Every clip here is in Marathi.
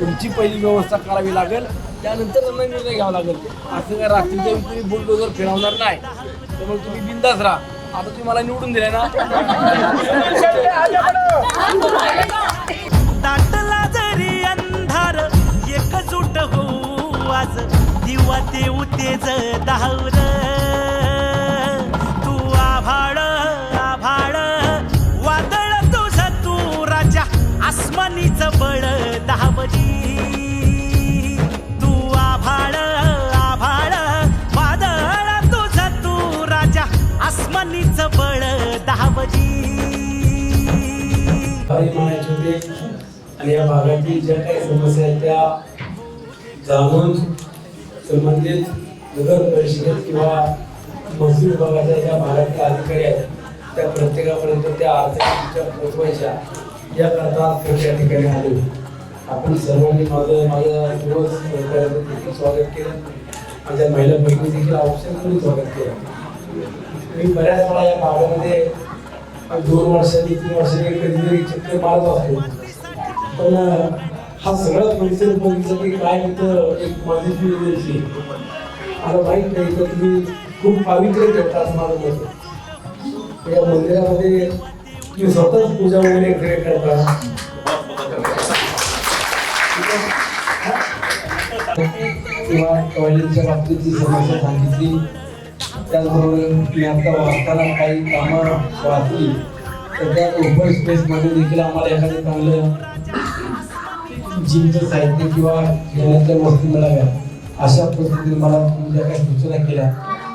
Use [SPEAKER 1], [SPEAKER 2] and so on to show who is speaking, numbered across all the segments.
[SPEAKER 1] तुमची पहिली व्यवस्था करावी लागेल. त्यानंतर त्यांना निर्णय घ्यावा लागेल. असं काय रात्रीच्या वेळी तुम्ही बुलडोजर फिरवणार नाही. त्यामुळे तुम्ही बिंदास राहा. आता तुम्ही मला निवडून दिले ना?
[SPEAKER 2] दाटला जरी अंधार एकजूट होऊ आज. दिवा देऊ तेज
[SPEAKER 1] दहावर म्हणायचे आणि या भागातील ज्या काही समस्या आहेत त्या जाणून संबंधित नगर परिषदेत किंवा महसूल विभागाच्या ज्या भागातील अधिकारी आहेत त्या प्रत्येकापर्यंत त्या आर्थिक पोहोचवायच्या याकरता त्या ठिकाणी आलो. आपण सर्वांनी माझं माझ्या दिवस देखील स्वागत केलं. माझ्या महिला बहिणी देखील करून स्वागत केलं. मी बऱ्याच वेळा या भागामध्ये दोन वर्षांनी तीन वर्षांनी कधीतरी चक्कर मारत असतो. पण हा सगळा परिसर बघितला की काय तिथं एक माझी फिरण्याची मला माहीत नाही तर तुम्ही खूप पावित्र्य करता असं मला म्हणतो या मंदिरामध्ये तुम्ही स्वतःच पूजा वगैरे घरी करता. किंवा टॉयलेटच्या बाबतीत जी समस्या सांगितली त्याचबरोबर मी आता वाचताना काही कामं वाचली. तर त्या ओपन स्पेसमध्ये देखील आम्हाला एखादं चांगलं जिमचं साहित्य किंवा खेळण्याच्या वस्तू मिळाव्या अशा पद्धतीने मला तुमच्या काही सूचना केल्या.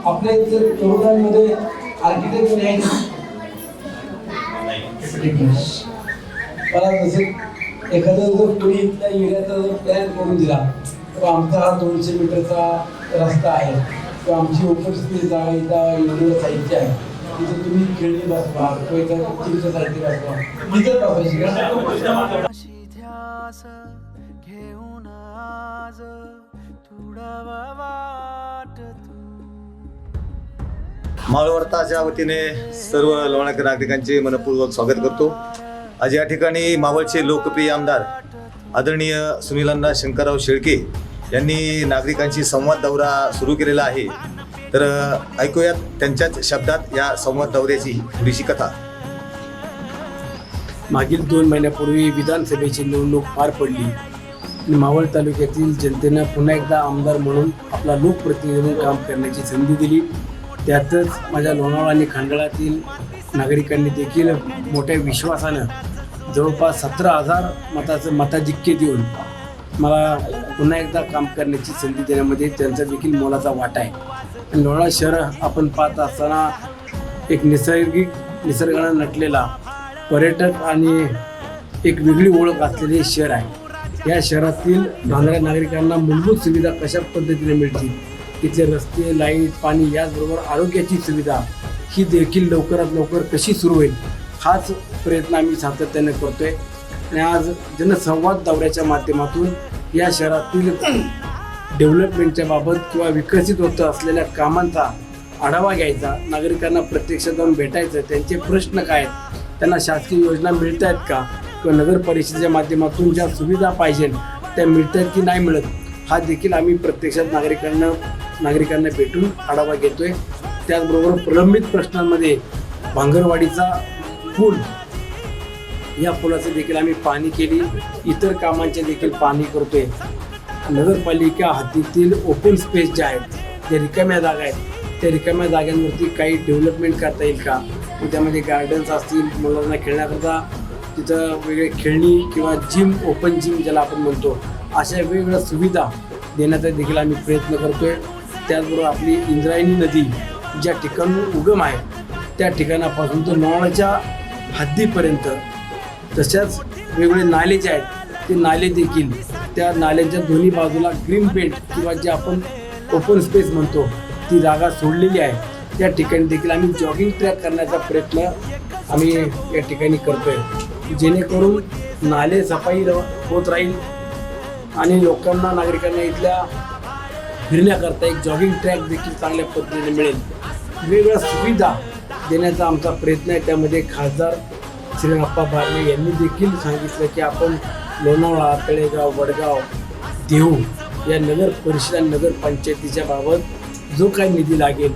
[SPEAKER 1] आपल्या इतर तरुणांमध्ये आर्किटेक्ट आहे मला जसं एखादं जर कोणी इथल्या एरियाचा जर प्लॅन करून दिला तर आमचा हा दोनशे मीटरचा रस्ता आहे. आमची स्पेस जागा इथं एवढं साहित्य आहे. तिथे तुम्ही खेळणी बसवा किंवा इथं साहित्य बसवा. इथं बसवायची
[SPEAKER 2] घेऊन आज तू.
[SPEAKER 3] मावळवर्ताच्या वतीने सर्व लोणाकर नागरिकांचे मनपूर्वक स्वागत करतो. आज या ठिकाणी मावळचे लोकप्रिय आमदार आदरणीय सुनीलांना शंकरराव शेळके यांनी नागरिकांशी संवाद दौरा सुरू केलेला आहे. तर ऐकूयात त्यांच्याच शब्दात या संवाद दौऱ्याची थोडीशी कथा.
[SPEAKER 1] मागील दोन महिन्यापूर्वी विधानसभेची निवडणूक पार पडली. आणि मावळ तालुक्यातील जनतेनं पुन्हा एकदा आमदार म्हणून आपला लोकप्रतिनिधी म्हणून काम करण्याची संधी दिली. त्यातच माझ्या लोणावळा आणि खांडळातील नागरिकांनी देखील मोठ्या विश्वासानं जवळपास सतरा हजार मताचं मताधिक्य देऊन मला पुन्हा एकदा काम करण्याची संधी देण्यामध्ये त्यांचा देखील मोलाचा वाटा आहे. आणि लोणावळा शहर आपण पाहत असताना एक नैसर्गिक निसर्गानं नटलेला पर्यटक आणि एक वेगळी ओळख असलेले शहर आहे. या शहरातील राहणाऱ्या नागरिकांना मूलभूत सुविधा कशा पद्धतीने मिळतील? तिथले रस्ते लाइट पाणी याचबरोबर आरोग्याची सुविधा ही देखील लवकरात लवकर कशी सुरू होईल? हाच प्रयत्न आम्ही सातत्याने करतोय. आणि आज जनसंवाद दौऱ्याच्या माध्यमातून या शहरातील डेव्हलपमेंटच्या बाबत किंवा विकसित होत असलेल्या कामांचा आढावा घ्यायचा नागरिकांना प्रत्यक्ष जाऊन भेटायचं त्यांचे प्रश्न काय आहेत? त्यांना शासकीय योजना मिळत आहेत का? किंवा नगर परिषदेच्या माध्यमातून ज्या सुविधा पाहिजे त्या मिळत आहेत की नाही मिळत? हा देखील आम्ही प्रत्यक्षात नागरिकांना नागरिकांना भेटून आढावा घेतोय. त्याचबरोबर प्रलंबित प्रश्नांमध्ये भांगरवाडीचा पूल या पुलाचं देखील आम्ही पाणी केली. इतर कामांचे देखील पाणी करतोय. नगरपालिका हद्दीतील ओपन स्पेस ज्या आहेत ज्या रिकाम्या जागा आहेत. त्या रिकाम्या जागांवरती काही डेव्हलपमेंट करता येईल का? त्यामध्ये गार्डन्स असतील मुलांना खेळण्याकरता तिथं वेगळे खेळणी किंवा जिम ओपन जिम ज्याला आपण म्हणतो अशा वेगवेगळ्या सुविधा देण्याचा देखील आम्ही प्रयत्न करतोय. त्याचबरोबर आपली इंद्रायणी नदी ज्या ठिकाणून उगम आहे त्या ठिकाणापासून तर लोणावळ्याच्या हद्दीपर्यंत तशाच वेगवेगळे नाले जे आहेत ते नाले देखील त्या नाल्यांच्या दोन्ही बाजूला ग्रीन बेल्ट किंवा जे आपण ओपन स्पेस म्हणतो ती जागा सोडलेली आहे. त्या ठिकाणी देखील आम्ही जॉगिंग ट्रॅक करण्याचा प्रयत्न आम्ही या ठिकाणी करतोय. जेणेकरून नाले सफाई होत राहील आणि लोकांना नागरिकांना इथल्या फिरण्याकरता एक जॉगिंग ट्रॅक देखील चांगल्या पद्धतीने मिळेल. वेगवेगळ्या सुविधा देण्याचा आमचा प्रयत्न आहे. त्यामध्ये खासदार श्रीरप्पा बारणे यांनी देखील सांगितलं की आपण लोणावळा तळेगाव वडगाव देहू या नगर परिषद आणि नगर पंचायतीच्या बाबत जो काही निधी लागेल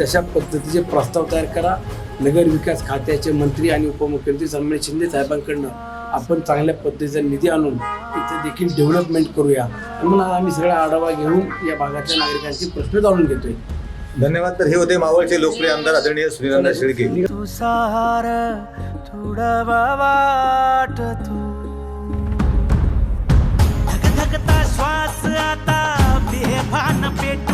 [SPEAKER 1] तशा पद्धतीचे प्रस्ताव तयार करा. नगर विकास खात्याचे मंत्री आणि उपमुख्यमंत्री सन्मानित शिंदे साहेबांकडनं आपण चांगल्या पद्धतीचा निधी आणून इथे देखील डेव्हलपमेंट करूया. आणि म्हणून आज आम्ही सगळा आढावा घेऊन या भागातल्या नागरिकांचे प्रश्न जाणून घेतोय.
[SPEAKER 3] धन्यवाद. तर हे होते मावळचे लोकप्रिय आमदार आदरणीय सुनीलांना शेळके
[SPEAKER 2] थोडावा सहार तुडवा वाट तू श्वास आता बेभान पेट